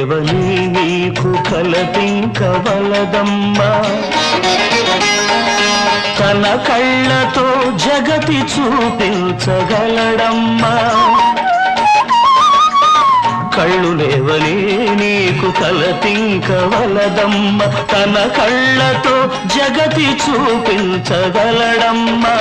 లేవని నీకు కలతింకవలదమ్మా తన కళ్ళతో జగతి చూపించగలడమ్మా. కళ్ళు లేవని నీకు కలతింకవలదమ్మ తన కళ్ళతో జగతి చూపించగలడమ్మా.